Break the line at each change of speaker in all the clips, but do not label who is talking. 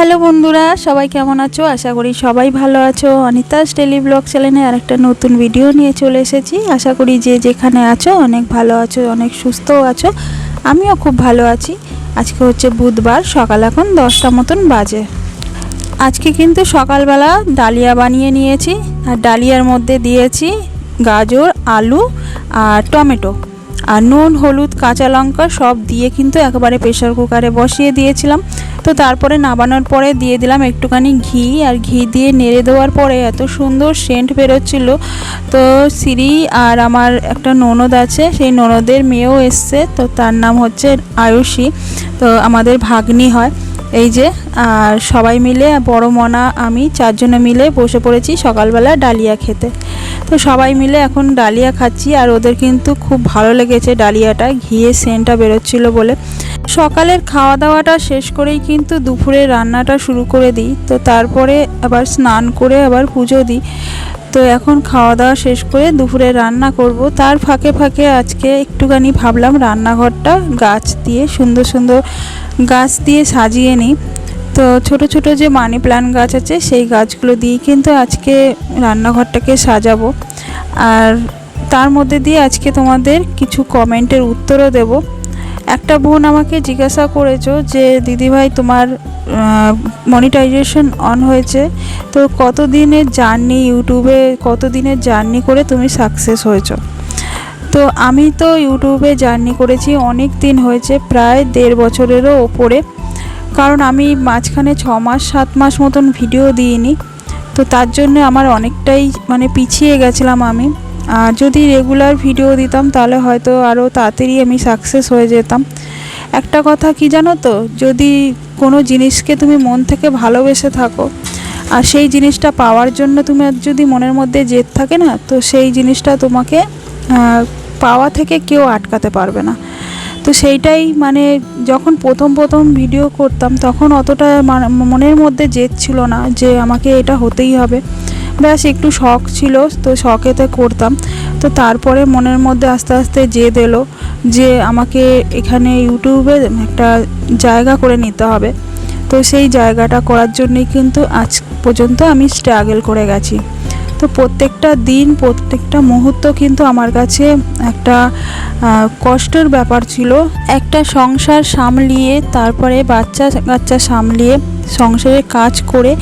Hello বন্ধুরা, সবাই কেমন আছো? আশা করি সবাই ভালো আছো। অনিতাস ডেলি ব্লগ চ্যানেলে আর একটা নতুন ভিডিও নিয়ে চলে এসেছি। আশা করি যে যেখানে আছো, অনেক ভালো আছো, অনেক সুস্থও আছো। আমিও খুব ভালো আছি। আজকে হচ্ছে বুধবার, সকাল এখন দশটা মতন বাজে। আজকে কিন্তু সকালবেলা ডালিয়া বানিয়ে নিয়েছি। আর ডালিয়ার মধ্যে দিয়েছি গাজর, আলু আর টমেটো। আর নুন, হলুদ, কাঁচা লঙ্কা সব দিয়ে কিন্তু একেবারে প্রেশার কুকারে বসিয়ে দিয়েছিলাম। তো তারপরে নামানোর পরে দিয়ে দিলাম একটুখানি ঘি আর ঘি দিয়ে নেড়ে দেওয়ার পরে এত সুন্দর সেন্ট বেরোচ্ছিল। তো সিরি আর আমার একটা ননদ আছে, সেই ননদের মেয়েও এসছে, তো তার নাম হচ্ছে আয়ুষী। তো আমাদের ভাগ্নি হয়। এই যে, আর সবাই মিলে, বড় মনা, আমি চারজনে মিলে বসে পড়েছি সকালবেলা ডালিয়া খেতে। তো সবাই মিলে এখন ডালিয়া খাচ্ছি, আর ওদের কিন্তু খুব ভালো লেগেছে ডালিয়াটা ঘিয়ে সেন্টটা বেরোচ্ছিল বলে। সকালের খাওয়া দাওয়াটা শেষ করেই কিন্তু দুপুরে রান্নাটা শুরু করে দিই, তো তারপরে আবার স্নান করে আবার পুজো দিই। তো এখন খাওয়া দাওয়া শেষ করে দুপুরে রান্না করব। তার ফাঁকে ফাঁকে আজকে একটুখানি ভাবলাম রান্নাঘরটা গাছ দিয়ে সুন্দর সুন্দর গাছ দিয়ে সাজিয়ে নিই। তো ছোট ছোট যে মানি প্ল্যান্ট গাছ আছে, সেই গাছগুলো দিয়ে কিন্তু আজকে রান্নাঘরটাকে সাজাবো। আর তার মধ্যে দিয়ে আজকে তোমাদের কিছু কমেন্টের উত্তরও দেব। একটা বোন আমাকে জিজ্ঞাসা করেছ যে, দিদিভাই, তোমার মনিটাইজেশন অন হয়েছে। তো কত দিনের জার্নি ইউটিউবে কত দিনের জার্নি করে তুমি সাকসেস হয়েছো? তো আমি তো ইউটিউবে জার্নি করেছি, অনেক দিন হয়েছে, প্রায় দেড় বছরেরও ওপরে। কারণ আমি মাঝখানে ছ মাস, সাত মাস মতন ভিডিও দিইনি। তো তার জন্য আমার অনেকটাই মানে পিছিয়ে গেছিলাম আমি। আর যদি রেগুলার ভিডিও দিতাম, তাহলে হয়তো আরও তাড়াতাড়ি আমি সাকসেস হয়ে যেতাম। একটা কথা কি জানো তো? যদি কোনো জিনিসকে তুমি মন থেকে ভালোবেসে থাকো, আর সেই জিনিসটা পাওয়ার জন্য তুমি যদি মনের মধ্যে জেদ থাকে না, তো সেই জিনিসটা তোমাকে পাওয়া থেকে কেউ আটকাতে পারবে না। তো সেইটাই মানে যখন প্রথম প্রথম ভিডিও করতাম, তখন অতটা মনের মধ্যে জেদ ছিল না যে আমাকে এটা হতেই হবে। ব্যাস, একটু শখ ছিল, তো শখেতে করতাম। তো তারপরে মনের মধ্যে আস্তে আস্তে জেদ এলো যে আমাকে এখানে ইউটিউবে একটা জায়গা করে নিতে হবে। তো সেই জায়গাটা করার জন্যই কিন্তু আজ পর্যন্ত আমি স্ট্রাগল করে গেছি। তো প্রত্যেকটা দিন, প্রত্যেকটা মুহূর্ত কিন্তু আমার কাছে একটা কষ্টের ব্যাপার ছিল। একটা সংসার সামলিয়ে, তারপরে বাচ্চা, কাচ্চা সামলিয়ে সংসারে কাজ করে,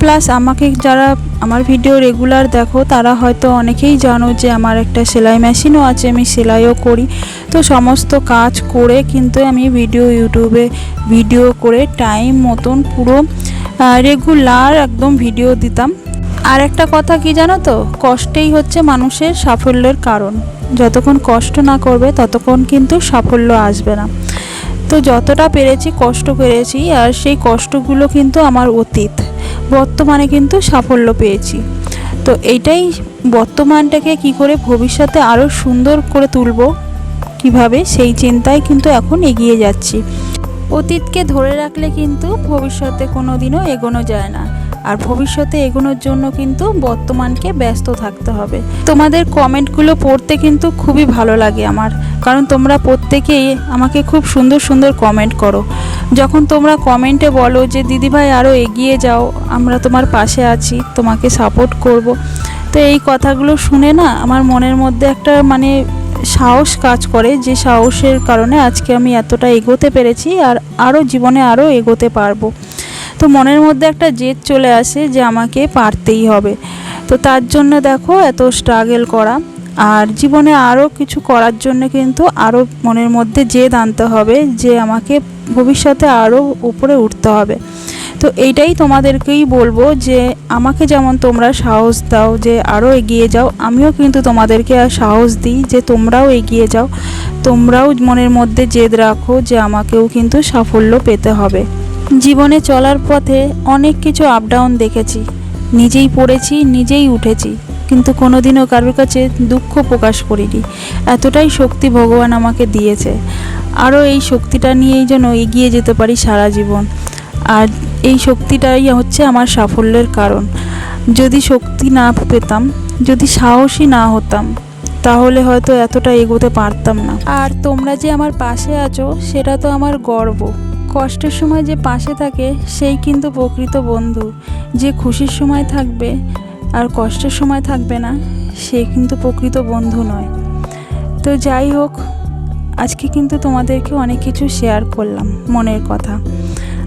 প্লাস আমাকে যারা আমার ভিডিও রেগুলার দেখো, তারা হয়তো অনেকেই জানো যে আমার একটা সেলাই মেশিনও আছে, আমি সেলাইও করি। তো সমস্ত কাজ করে কিন্তু আমি ভিডিও ইউটিউবে ভিডিও করে টাইম মতন পুরো রেগুলার একদম ভিডিও দিতাম। আর একটা কথা কি জানো তো? কষ্টেই হচ্ছে মানুষের সাফল্যের কারণ। যতক্ষণ কষ্ট না করবে, ততক্ষণ কিন্তু সাফল্য আসবে না। তো যতটা পেরেছি, কষ্ট পেরেছি, আর সেই কষ্টগুলো কিন্তু আমার অতীত। বর্তমানে কিন্তু সাফল্য পেয়েছি। তো এইটাই বর্তমানটাকে কি করে ভবিষ্যতে আরও সুন্দর করে তুলব, কীভাবে সেই চিন্তায় কিন্তু এখন এগিয়ে যাচ্ছি। অতীতকে ধরে রাখলে কিন্তু ভবিষ্যতে কোনো দিনও এগোনো যায় না। আর ভবিষ্যতে এগোনোর জন্য কিন্তু বর্তমানকে ব্যস্ত থাকতে হবে। তোমাদের কমেন্টগুলো পড়তে কিন্তু খুবই ভালো লাগে আমার, কারণ তোমরা প্রত্যেকেই আমাকে খুব সুন্দর সুন্দর কমেন্ট করো। যখন তোমরা কমেন্টে বলো যে, দিদিভাই আরও এগিয়ে যাও, আমরা তোমার পাশে আছি, তোমাকে সাপোর্ট করব। তো এই কথাগুলো শুনে না আমার মনের মধ্যে একটা মানে সাহস কাজ করে, যে সাহসের কারণে আজকে আমি এতটা এগোতে পেরেছি আর আরও জীবনে আরও এগোতে পারব। তো মনের মধ্যে একটা জেদ চলে আসে যে আমাকে পারতেই হবে। তো তার জন্য দেখো এত স্ট্রাগল করা। আর জীবনে আরও কিছু করার জন্য কিন্তু আরও মনের মধ্যে জেদ আনতে হবে যে আমাকে ভবিষ্যতে আরও উপরে উঠতে হবে। তো এইটাই তোমাদেরকেই বলব যে আমাকে যেমন তোমরা সাহস দাও যে আরও এগিয়ে যাও, আমিও কিন্তু তোমাদেরকে আর সাহস দিই যে তোমরাও এগিয়ে যাও। তোমরাও মনের মধ্যে জেদ রাখো যে আমাকেও কিন্তু সাফল্য পেতে হবে। জীবনে চলার পথে অনেক কিছু আপ ডাউন দেখেছি। নিজেই পড়েছি, নিজেই উঠেছি, কিন্তু কোনোদিনও কারোর কাছে দুঃখ প্রকাশ করিনি। এতটাই শক্তি ভগবান আমাকে দিয়েছে। আরও এই শক্তিটা নিয়েই যেন এগিয়ে যেতে পারি সারা জীবন। আর এই শক্তিটাই হচ্ছে আমার সাফল্যের কারণ। যদি শক্তি না পেতাম, যদি সাহসী না হতাম, তাহলে হয়তো এতটা এগোতে পারতাম না। আর তোমরা যে আমার পাশে আছো, সেটা তো আমার গর্ব। কষ্টের সময় যে পাশে থাকে, সেই কিন্তু প্রকৃত বন্ধু। যে খুশির সময় থাকবে আর কষ্টের সময় থাকবে না, সে কিন্তু প্রকৃত বন্ধু নয়। তো যাই হোক, আজকে কিন্তু তোমাদেরকে অনেক কিছু শেয়ার করলাম মনের কথা।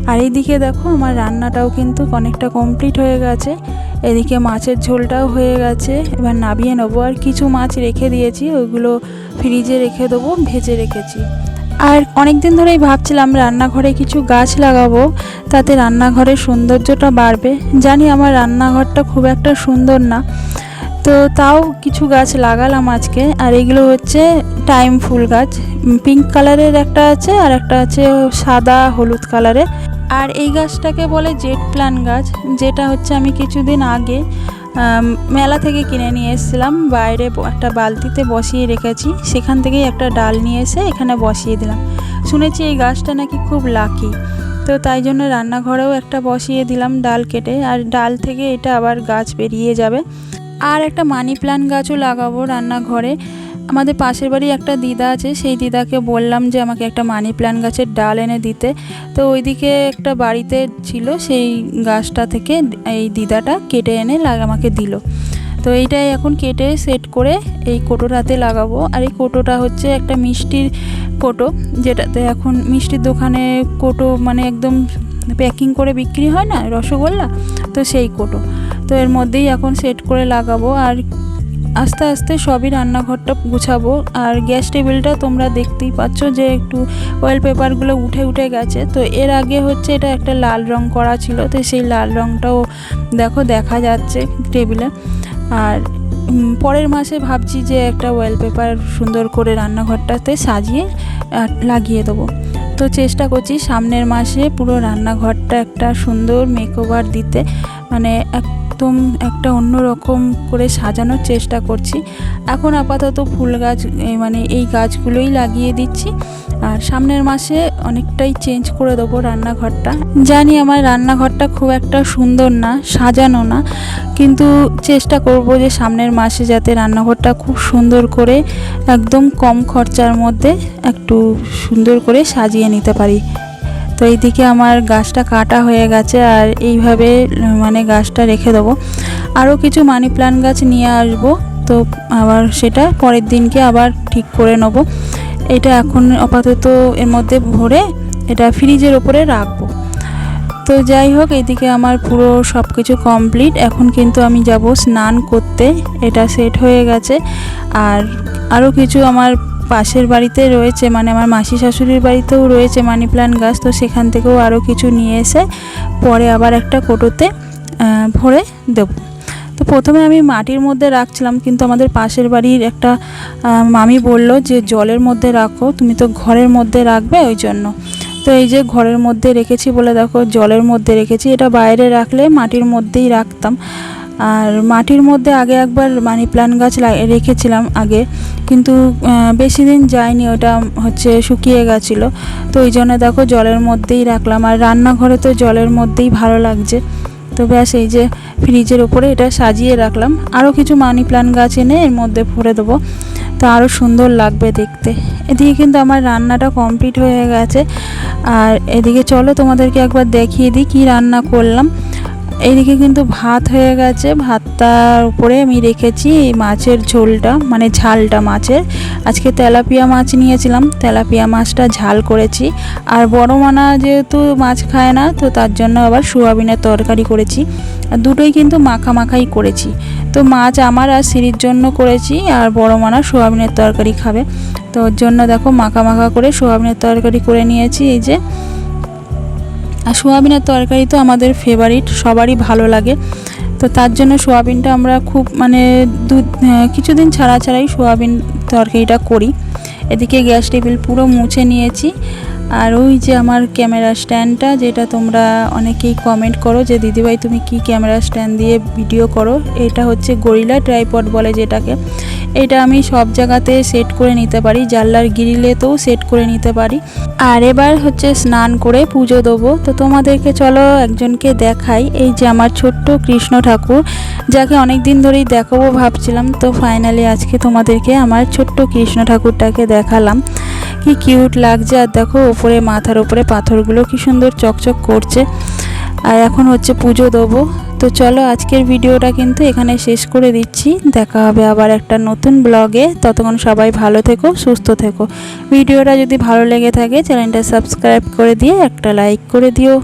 আর এইদিকে দেখো, আমার রান্নাটাও কিন্তু অনেকটা কমপ্লিট হয়ে গেছে। এদিকে মাছের ঝোলটাও হয়ে গেছে। এবার নাবিয়ে নেব। আর কিছু মাছ রেখে দিয়েছি ওইগুলো ফ্রিজে রেখে দেবো, ভেজে রেখেছি। আর অনেক দিন ধরেই ভাবছিলাম রান্নাঘরে কিছু গাছ লাগাবো, তাতে রান্নাঘরের সৌন্দর্যটা বাড়বে। জানি আমার রান্নাঘরটা খুব একটা সুন্দর না। তো তাও কিছু গাছ লাগালাম আজকে, আর এগুলো হচ্ছে টাইম ফুল গাছ। পিঙ্ক কালারের একটা আছে, আর একটা আছে সাদা হলুদ কালারের। আর এই গাছটাকে বলে জেট প্লান গাছ, যেটা হচ্ছে আমি কিছুদিন আগে মেলা থেকে কিনে নিয়ে এসেছিলাম। বাইরে একটা বালতিতে বসিয়ে রেখেছি। সেখান থেকেই একটা ডাল নিয়ে এসে এখানে বসিয়ে দিলাম। শুনেছি এই গাছটা নাকি খুব লাকি। তো তাই জন্য রান্নাঘরেও একটা বসিয়ে দিলাম ডাল কেটে। আর ডাল থেকে এটা আবার গাছ বেরিয়ে যাবে। আর একটা মানি প্লান্ট গাছও লাগাবো রান্নাঘরে। আমাদের পাশের বাড়ি একটা দিদা আছে, সেই দিদাকে বললাম যে আমাকে একটা মানি প্ল্যান্ট গাছের ডাল এনে দিতে। তো ওইদিকে একটা বাড়িতে ছিল, সেই গাছটা থেকে এই দিদাটা কেটে এনে আমাকে দিল। তো এইটাই এখন কেটে সেট করে এই কোটোটাতে লাগাবো। আর এই কোটোটা হচ্ছে একটা মিষ্টির কোটো, যেটাতে এখন মিষ্টির দোকানে কোটো মানে একদম প্যাকিং করে বিক্রি হয় না, রসগোল্লা? তো সেই কোটো। তো এর মধ্যেই এখন সেট করে লাগাবো। আর আস্তে আস্তে সবই রান্নাঘরটা গুছাবো। আর গ্যাস টেবিলটা তোমরা দেখতেই পাচ্ছ যে একটু অয়েল পেপারগুলো উঠে উঠে গেছে। তো এর আগে হচ্ছে এটা একটা লাল রং করা ছিল। তো সেই লাল রংটাও দেখো, দেখা যাচ্ছে টেবিলে। আর পরের মাসে ভাবছি যে একটা ওয়েল পেপার সুন্দর করে রান্নাঘরটাতে সাজিয়ে লাগিয়ে দেবো। তো চেষ্টা করছি সামনের মাসে পুরো রান্নাঘরটা একটা সুন্দর মেকওভার দিতে। মানে একদম একটা অন্য রকম করে সাজানোর চেষ্টা করছি। এখন আপাতত ফুল গাছ মানে এই গাছগুলোই লাগিয়ে দিচ্ছি। আর সামনের মাসে অনেকটাই চেঞ্জ করে দেবো রান্নাঘরটা। জানি আমার রান্নাঘরটা খুব একটা সুন্দর না, সাজানো না, কিন্তু চেষ্টা করব যে সামনের মাসে যাতে রান্নাঘরটা খুব সুন্দর করে, একদম কম খরচার মধ্যে একটু সুন্দর করে সাজিয়ে নিতে পারি। তো এইদিকে আমার গাছটা কাটা হয়ে গেছে আর এইভাবে মানে গাছটা রেখে দেবো। আরও কিছু মানি প্ল্যান্ট গাছ নিয়ে আসব, তো আবার সেটা পরের দিনকে আবার ঠিক করে নেব। এটা এখন আপাতত এর মধ্যে ভরে এটা ফ্রিজের ওপরে রাখব। তো যাই হোক এদিকে আমার পুরো সব কিছু কমপ্লিট। এখন কিন্তু আমি যাব স্নান করতে, এটা সেট হয়ে গেছে। আর আরও কিছু আমার পাশের বাড়িতে রয়েছে মানে আমার মাসি শাশুড়ির বাড়িতেও রয়েছে মানি প্ল্যান্ট গাছ, তো সেখান থেকেও আরও কিছু নিয়ে এসে পরে আবার একটা কোটোতে ভরে দেবো। তো প্রথমে আমি মাটির মধ্যে রাখছিলাম, কিন্তু আমাদের পাশের বাড়ির একটা মামি বলল যে, জলের মধ্যে রাখো, তুমি তো ঘরের মধ্যে রাখবে ওই জন্য। তো এই যে ঘরের মধ্যে রেখেছি বলে দেখো, জলের মধ্যে রেখেছি, এটা বাইরে রাখলে মাটির মধ্যেই রাখতাম। আর মাটির মধ্যে আগে একবার মানি প্ল্যান্ট গাছ রেখেছিলাম আগে, কিন্তু বেশি দিন যায়নি, ওটা হচ্ছে শুকিয়ে গেছিল। তো ওই জন্য দেখো জলের মধ্যেই রাখলাম, আর রান্নাঘরে তো জলের মধ্যেই ভালো লাগছে। তো ব্যাস, এই যে ফ্রিজের ওপরে এটা সাজিয়ে রাখলাম। আরও কিছু মানি প্ল্যান্ট গাছ এনে এর মধ্যে ভরে দেবো। তো আরও সুন্দর লাগবে দেখতে। এদিকে কিন্তু আমার রান্নাটা কমপ্লিট হয়ে গেছে। আর এদিকে চলো তোমাদেরকে একবার দেখিয়ে দিই কী রান্না করলাম। এইদিকে কিন্তু ভাত হয়ে গেছে। ভাতটার উপরে আমি রেখেছি মাছের ঝোলটা মানে ঝালটা মাছের। আজকে তেলাপিয়া মাছ নিয়েছিলাম, তেলাপিয়া মাছটা ঝাল করেছি। আর বড় মানা যেহেতু মাছ খায় না, তো তার জন্য আবার সোয়াবিনের তরকারি করেছি। আর দুটোই কিন্তু মাখা মাখাই করেছি। তো মাছ আমার আর সিঁড়ির জন্য করেছি, আর বড় মানা সোয়াবিনের তরকারি খাবে। তো ওর জন্য দেখো মাখা মাখা করে সোয়াবিনের তরকারি করে নিয়েছি, এই যে। আর সোয়াবিনের তরকারি তো আমাদের ফেভারিট সবারই ভালো লাগে। তো তার জন্য সোয়াবিনটা আমরা খুব মানে দু কিছুদিন ছাড়া ছাড়াই সোয়াবিন তরকারিটা করি। এদিকে গ্যাস টেবিল পুরো মুছে নিয়েছি। আর ওই যে আমার ক্যামেরা স্ট্যান্ডটা, যেটা তোমরা অনেকেই কমেন্ট করো যে, দিদিভাই, তুমি কি ক্যামেরা স্ট্যান্ড দিয়ে ভিডিও করো? এটা হচ্ছে গরিলা ট্রাইপড বলে যেটাকে। এটা আমি সব জায়গাতে সেট করে নিতে পারি। জানলার গ্রিলেতেও সেট করে নিতে পারি। আর এবার হচ্ছে স্নান করে পুজো দেবো। তো তোমাদেরকে চলো একজনকে দেখাই। এই যে আমার ছোট্ট কৃষ্ণ ঠাকুর, যাকে অনেক দিন ধরেই দেখাবো ভাবছিলাম। তো ফাইনালি আজকে তোমাদেরকে আমার ছোট্ট কৃষ্ণ ঠাকুরটাকে দেখালাম। কি কিউট লাগছে। আর দেখো ওপরে মাথার ওপরে পাথরগুলো কি সুন্দর চকচক করছে। আর এখন হচ্ছে পুজো দেবো। তো চলো আজকের ভিডিওটা কিন্তু এখানে শেষ করে দিচ্ছি। দেখা হবে আবার একটা নতুন ব্লগে। ততক্ষণ সবাই ভালো থেকো, সুস্থ থেকো। ভিডিওটা যদি ভালো লেগে থাকে, চ্যানেলটা সাবস্ক্রাইব করে দিয়ে একটা লাইক করে দিও।